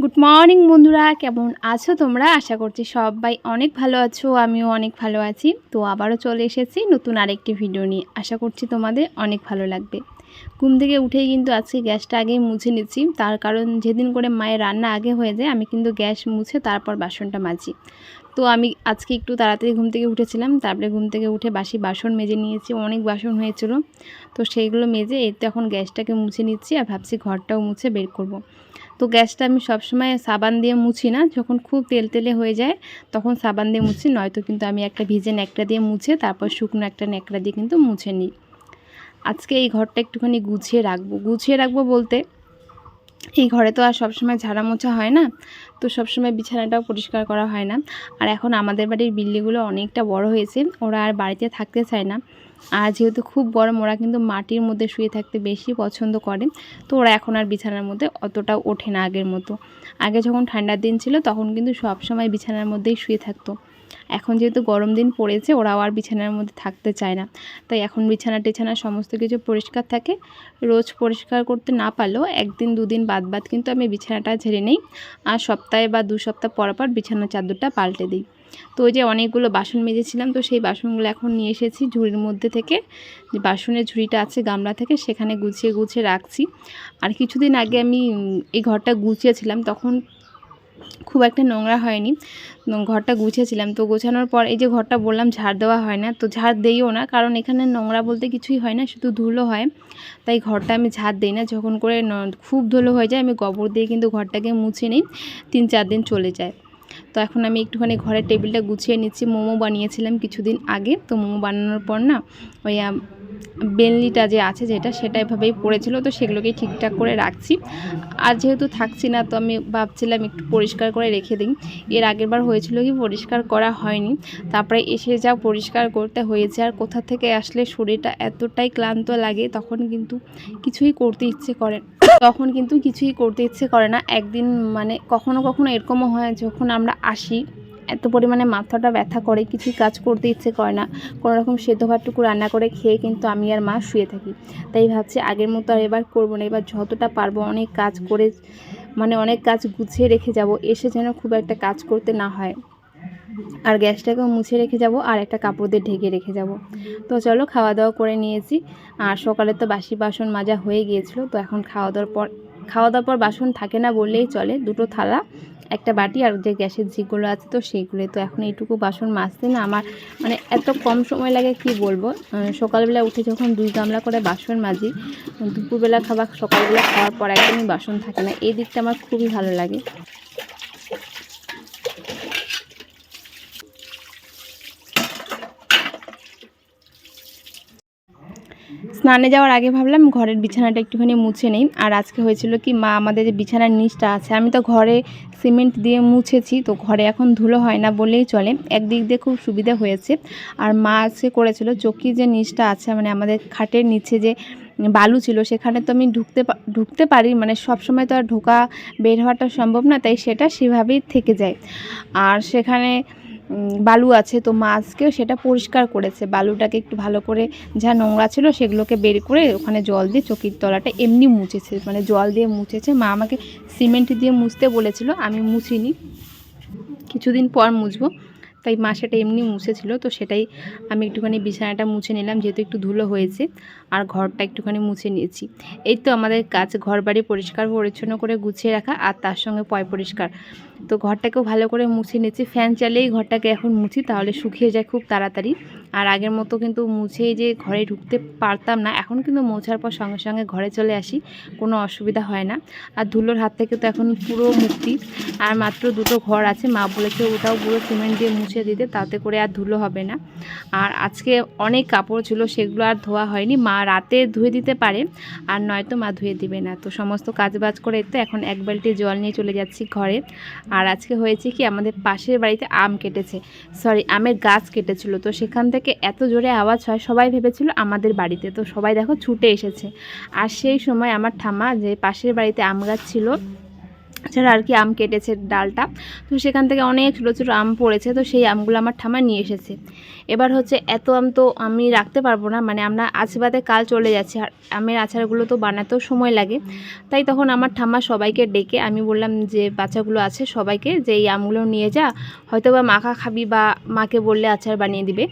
Good morning বন্ধুরা। কেমন আছো তোমরা? আশা করছি সবাই অনেক ভালো আছো, আমিও অনেক ভালো আছি। তো আবারও চলে এসেছি নতুন আরেকটি ভিডিও নিয়ে। আশা করছি তোমাদের অনেক ভালো লাগবে। ঘুম থেকে উঠেই কিন্তু আজকে গ্যাসটা আগে মুছে নিচ্ছি তার কারণ যেদিন করে মায়ের রান্না আগে হয়ে যায়, আমি কিন্তু গ্যাস মুছে তারপর বাসনটা মাজি। তো আমি আজকে একটু তাড়াতাড়ি ঘুম থেকে উঠেছিলাম, তারপরে ঘুম থেকে উঠে বাসি বাসন মেজে নিয়েছি, অনেক বাসন হয়েছিল। তো সেইগুলো মেজে এই তো এখন গ্যাসটাকে মুছে নিচ্ছি আর ভাবছি ঘরটাও মুছে বের করব। তো গ্যাসটা আমি সবসময় সাবান দিয়ে মুছি না, যখন খুব তেল তেলে হয়ে যায় তখন সাবান দিয়ে মুছি, নয়তো কিন্তু আমি একটা ভিজে ন্যাকড়া দিয়ে মুছে, তারপর শুকনো একটা ন্যাকড়া দিয়ে কিন্তু মুছে নিই। আজকে এই ঘরটা একটুখানি গুছিয়ে রাখব। গুছিয়ে রাখব বলতে এই ঘরে তো আর সবসময় ঝাড়া মোছা হয় না, তো সবসময় বিছানাটাও পরিষ্কার করা হয় না। আর এখন আমাদের বাড়ির বিল্ডিগুলো অনেকটা বড় হয়েছে, ওরা আর বাড়িতে থাকতে চায় না। আর যেহেতু খুব গরম, ওরা কিন্তু মাটির মধ্যে শুয়ে থাকতে বেশি পছন্দ করে, তো ওরা এখন আর বিছানার মধ্যে অতটাও ওঠে না আগের মতো। আগে যখন ঠান্ডার দিন ছিল, তখন কিন্তু সব সময় বিছানার মধ্যেই শুয়ে থাকতো। এখন যেহেতু গরম দিন পড়েছে, ওরাও আর বিছানার মধ্যে থাকতে চায় না। তাই এখন বিছানা টিছানা সমস্ত কিছু পরিষ্কার থাকে। রোজ পরিষ্কার করতে না পারলেও একদিন, দুদিন বাদ বাদ কিন্তু আমি বিছানাটা ঝেড়ে নিই। আর সপ্তাহে বা দু সপ্তাহ পর পর বিছানার চাদরটা পাল্টে দিই। তো ওই যে অনেকগুলো বাসন মেজেছিলাম, তো সেই বাসনগুলো এখন নিয়ে এসেছি ঝুড়ির মধ্যে থেকে। যে বাসনের ঝুড়িটা আছে গামলা থেকে, সেখানে গুছিয়ে গুছিয়ে রাখছি। আর কিছুদিন আগে আমি এই ঘরটা গুছিয়েছিলাম, তখন খুব একটা নোংরা হয়নি। ঘরটা গুছিয়েছিলাম। তো গোছানোর পর এই যে ঘরটা বললাম ঝাড় দেওয়া হয় না, তো ঝাড় দেইও না, কারণ এখানে নোংরা বলতে কিছুই হয় না, শুধু ধুলো হয়। তাই ঘরটা আমি ঝাড় দিই না, যখন করে খুব ধুলো হয়ে যায়, আমি গোবর দিয়ে কিন্তু ঘরটাকে মুছে নিই, তিন চার দিন চলে যায়। তো এখন আমি একটুখানি ঘরের টেবিলটা গুছিয়ে নিচ্ছি, মোমো বানিয়েছিলাম কিছুদিন আগে। তো মোমো বানানোর পর না, ওই বেনলিটা যে আছে যেটা, সেটা এভাবেই পড়েছিল, তো সেগুলোকেই ঠিকঠাক করে রাখছি। আর যেহেতু থাকছি না, তো আমি ভাবছিলাম একটু পরিষ্কার করে রেখে দিই। এর আগের বার হয়েছিল কি, পরিষ্কার করা হয়নি। তারপরে এসে যা পরিষ্কার করতে হয়েছে, আর কোথা থেকে আসলে শরীরটা এতটাই ক্লান্ত লাগে, তখন কিন্তু কিছুই করতে ইচ্ছে করে তখন কিন্তু কিছুই করতে ইচ্ছে করে না। একদিন মানে কখনো কখনো এরকমও হয়, যখন আমরা আসি এত পরিমাণে মাথাটা ব্যথা করে, কিছুই কাজ করতে ইচ্ছে করে না। কোনো রকম সেদ্ধ ভাতটুকু রান্না করে খেয়ে কিন্তু আমি আর মা শুয়ে থাকি। তাই ভাবছি আগের মতো আর এবার করব না। এবার যতটা পারব অনেক কাজ করে মানে অনেক কাজ গুছিয়ে রেখে যাব, এসে যেন খুব একটা কাজ করতে না হয়। আর গ্যাসটাকেও মুছে রেখে যাব, আর একটা কাপড় দিয়ে ঢেকে রেখে যাব। তো চলো খাওয়া দাওয়া করে নিয়েছি। আর সকালে তো বাসি বাসন মাজা হয়ে গিয়েছিল, তো এখন খাওয়া দাওয়ার পর খাওয়া দাওয়ার পর বাসন থাকে না বললেই চলে, দুটো থালা, একটা বাটি আর যে গ্যাসের ঝিগুলো আছে তো সেইগুলো। তো এখন এইটুকু বাসন মাজতে না আমার মানে এত কম সময় লাগে কি বলব? সকালবেলা উঠে যখন দুই গামলা করে বাসন মাজি, দুপুরবেলা খাবার, সকালবেলা খাওয়ার পর একদমই বাসন থাকে না। এই দিকটা আমার খুবই ভালো লাগে। স্নানে যাওয়ার আগে ভাবলাম ঘরের বিছানাটা একটুখানি মুছে নেই। আর আজকে হয়েছিল কি, মা আমাদের যে বিছানার নিচটা আছে, আমি তো ঘরে সিমেন্ট দিয়ে মুছেছি, তো ঘরে এখন ধুলো হয় না বললেই চলে। একদিক দিয়ে খুব সুবিধা হয়েছে। আর মা আজকে করেছিল, চকি যে নিচটা আছে মানে আমাদের খাটের নিচে যে বালু ছিল, সেখানে তো আমি ঢুকতে ঢুকতে পারি মানে সব সময় তো আর ঢোকা বের হওয়াটা সম্ভব না, তাই সেটা সেভাবেই থেকে যায়। আর সেখানে বালু আছে, তো মা আজকেও সেটা পরিষ্কার করেছে। বালুটাকে একটু ভালো করে যা নোংরা ছিল সেগুলোকে বের করে ওখানে জল দিয়ে চকির তলাটা এমনি মুছেছে। মানে জল দিয়ে মুছেছে। মা আমাকে সিমেন্ট দিয়ে মুছতে বলেছিল, আমি মুছিনি। কিছুদিন পর মুছবো। তাই মা সেটা এমনি মুছেছিল, তো সেটাই আমি একটুখানি বিছানাটা মুছে নিলাম, যেহেতু একটু ধুলো হয়েছে, আর ঘরটা একটুখানি মুছে নিয়েছি। এই তো আমাদের কাজ ঘর বাড়ি পরিষ্কার পরিচ্ছন্ন করে গুছিয়ে রাখা, আর তার সঙ্গে পয় পরিষ্কার। তো ঘরটাকেও ভালো করে মুছে নিয়েছি, ফ্যান চালিয়েই ঘরটাকে এখন মুছি, তাহলে শুকিয়ে যায় খুব তাড়াতাড়ি। আর আগের মতো কিন্তু মুছেই যে ঘরে ঢুকতে পারতাম না, এখন কিন্তু মোছার পর সঙ্গে সঙ্গে ঘরে চলে আসি, কোনো অসুবিধা হয় না। আর ধুলোর হাত থেকে তো এখন পুরো মুক্তি। আর মাত্র দুটো ঘর আছে, মা বলেছে ওটাও পুরো সিমেন্ট দিয়ে মুছে দিতে, তাতে করে আর ধুলো হবে না। আর আজকে অনেক কাপড় ছিল, সেগুলো আর ধোয়া হয়নি, মা রাতে ধুয়ে দিতে পারে, আর নয়তো মা ধুয়ে দিবে না। তো সমস্ত কাজ বাজ করে তো এখন এক বালতি জল নিয়ে চলে যাচ্ছি ঘরে। আর আজকে হয়েছে কি, আমাদের পাশের বাড়িতে আম কেটেছে সরি আমের গাছ কেটেছিল। তো সেখান থেকে এত জোরে আওয়াজ হয়, সবাই ভেবেছিল আমাদের বাড়িতে। তো সবাই দেখো ছুটে এসেছে। আর সেই সময় আমার ঠাম্মা যে পাশের বাড়িতে আম গাছ ছিল ছাড়া আর কি আম কেটেছে ডালটা। তো সেখান থেকে অনেক ছোটো ছোটো আম পড়েছে, তো সেই আমগুলো আমার ঠামা নিয়ে এসেছে। এবার হচ্ছে এত আম তো আমি রাখতে পারব না মানে আমরা আজ বাদে কাল চলে যাচ্ছি, আর আমের আচারগুলো তো বানাতেও সময় লাগে। তাই তখন আমার ঠাম্মা সবাইকে ডেকে আমি বললাম যে, বাচ্চাগুলো আছে, সবাইকে যে এই আমগুলো নিয়ে যা হয়তো বা মাখা খাবি বা মাকে বললে আচার বানিয়ে দিবে।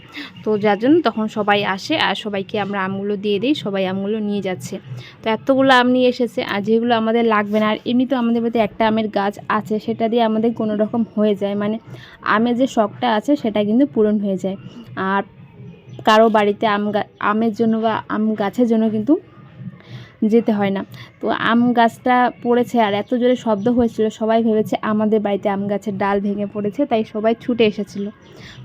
তো যার জন্য তখন সবাই আসে, আর সবাইকে আমরা আমগুলো দিয়ে দিই, সবাই আমগুলো নিয়ে যাচ্ছে। তো এতগুলো আম নিয়ে এসেছে, আর যেগুলো আমাদের লাগবে না, আর এমনি তো আমাদের বাড়িতে একটা আমের গাছ আছে, সেটা দিয়ে আমাদের কোনো রকম হয়ে যায়। মানে আমের যে শখটা আছে, সেটা কিন্তু পূরণ হয়ে যায়। আর কারও বাড়িতে আম আমের জন্য বা আম গাছের জন্য কিন্তু যেতে হয় না। তো আম গাছটা পড়েছে আর এত জোরে শব্দ হয়েছিল, সবাই ভেবেছে আমাদের বাড়িতে আম গাছের ডাল ভেঙে পড়েছে, তাই সবাই ছুটে এসেছিল।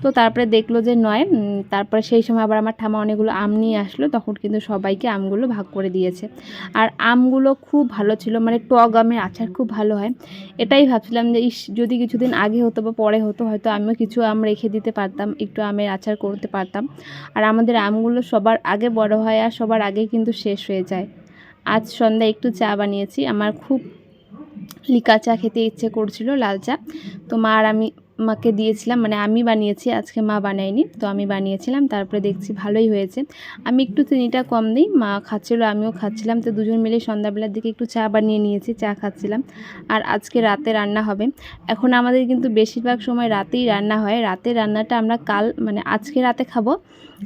তো তারপরে দেখল যে নয় তারপরে সেই সময় আবার আমার ঠামা অনেকগুলো আম নিয়ে আসলো, তখন কিন্তু সবাইকে আমগুলো ভাগ করে দিয়েছে। আর আমগুলো খুব ভালো ছিল মানে টক আমের আচার খুব ভালো হয়। এটাই ভাবছিলাম যে, ইস, যদি কিছুদিন আগে হতো বা পরে হতো, হয়তো আমিও কিছু আম রেখে দিতে পারতাম, একটু আমের আচার করতে পারতাম। আর আমাদের আমগুলো সবার আগে বড় হয় আর সবার আগে কিন্তু শেষ হয়ে যায়। আজ সন্ধ্যায় একটু চা বানিয়েছি। আমার খুব লিকা চা খেতে ইচ্ছে করছিল, লাল চা। তো মা আর আমি মাকে দিয়েছিলাম মানে আমি বানিয়েছি, আজকে মা বানায়নি, তো আমি বানিয়েছিলাম, তারপরে দেখছি ভালোই হয়েছে। আমি একটু চিনিটা কম দিই, মা খাচ্ছিল, আমিও খাচ্ছিলাম, তো দুজন মিলে সন্ধ্যাবেলার দিকে একটু চা বানিয়ে নিয়েছি, চা খাচ্ছিলাম। আর আজকে রাতে রান্না হবে। এখন আমাদের কিন্তু বেশিরভাগ সময় রাতেই রান্না হয় রাতের রান্নাটা আমরা কাল মানে আজকে রাতে খাব,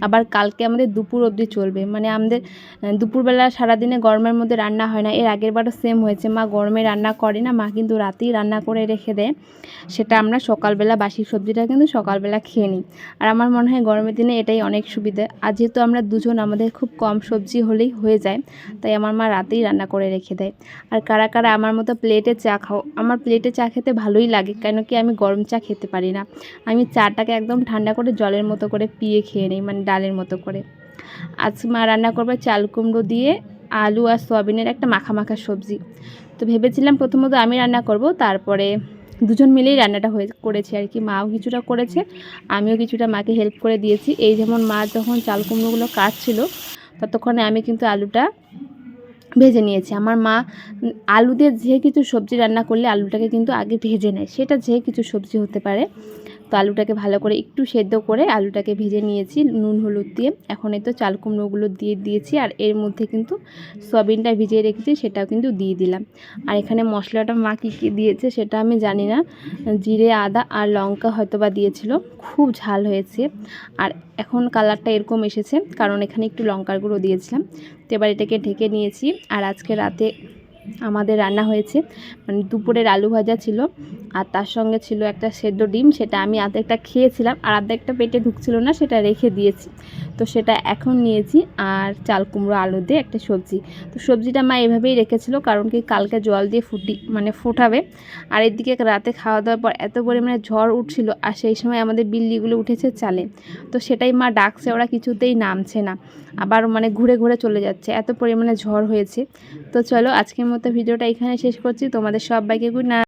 আবার কালকে আমাদের দুপুর অবধি চলবে। মানে আমাদের দুপুরবেলা সারাদিনে গরমের মধ্যে রান্না হয় না, এর আগের বারও সেম হয়েছে। মা গরমে রান্না করে না, মা কিন্তু রাতেই রান্না করে রেখে দেয়, সেটা আমরা সকালবেলা বাসি সবজিটা কিন্তু সকালবেলা খেয়ে নিই। আর আমার মনে হয় গরমের দিনে এটাই অনেক সুবিধা। আর যেহেতু আমরা দুজন, আমাদের খুব কম সবজি হলেই হয়ে যায়, তাই আমার মা রাতেই রান্না করে রেখে দেয়। আর কারা কারা আমার মতো প্লেটে চা খাও, আমার প্লেটে চা খেতে ভালোই লাগে, কেন কি আমি গরম চা খেতে পারি না। আমি চাটাকে একদম ঠান্ডা করে জলের মতো করে পিয়ে খেয়ে নিই মানে ডালের মতো করে। আজ মা রান্না করবে চাল কুমড়ো দিয়ে আলু আর সয়াবিনের একটা মাখা মাখা সবজি। তো ভেবেছিলাম প্রথমত আমি রান্না করব, তারপরে দুজন মিলেই রান্নাটা হয়ে করেছি আর কি। মাও কিছুটা করেছে, আমিও কিছুটা মাকে হেল্প করে দিয়েছি। এই যেমন মা যখন চাল কুমড়োগুলো কাটছিল, ততক্ষণে আমি কিন্তু আলুটা ভেজে নিয়েছি। আমার মা আলু দিয়ে যে কিছু সবজি রান্না করলে আলুটাকে কিন্তু আগে ভেজে নেয়। সেটা যে কিছু সবজি হতে পারে তো আলুটাকে ভালো করে একটু সেদ্ধ করে আলুটাকে ভেজে নিয়েছি, নুন, হলুদ দিয়ে। এখন এই তো চাল কুমড়োগুলো দিয়ে দিয়েছি আর এর মধ্যে কিন্তু সয়াবিনটা ভিজিয়ে রেখেছি, সেটাও কিন্তু দিয়ে দিলাম। আর এখানে মশলাটা মা কী কী দিয়েছে সেটা আমি জানি না। জিরে, আদা আর লঙ্কা হয়তো বা দিয়েছিল, খুব ঝাল হয়েছে। আর এখন কালারটা এরকম এসেছে, কারণ এখানে একটু লঙ্কার গুঁড়ো দিয়েছিলাম। তো এবার এটাকে ঢেকে নিয়েছি। আর আজকে রাতে আমাদের রান্না হয়েছে মানে দুপুরের আলু ভাজা ছিল। আর তার সঙ্গে ছিল একটা সেদ্ধ ডিম, সেটা আমি আধেকটা খেয়েছিলাম আর আধেকটা পেটে ঢুকছিল না, সেটা রেখে দিয়েছি। তো সেটা এখন নিয়েছি আর চাল কুমড়ো, আলু দিয়ে একটা সবজি। তো সবজিটা মা এভাবেই রেখেছিল কারণ কি কালকে জল দিয়ে ফুটি মানে ফোটাবে। আর এদিকে রাতে খাওয়া দাওয়ার পর এত পরিমাণে ঝড় উঠছিল আর সেই সময় আমাদের বিল্লিগুলো উঠেছে চালে। তো সেটাই মা ডাকছে, ওরা কিছুতেই নামছে না। আবার মানে ঘুরে ঘুরে চলে যাচ্ছে, এত পরিমাণে ঝড় হয়েছে। তো চলো আজকের মতো ভিডিওটা এখানে শেষ করছি। তোমাদের সবাইকে গুড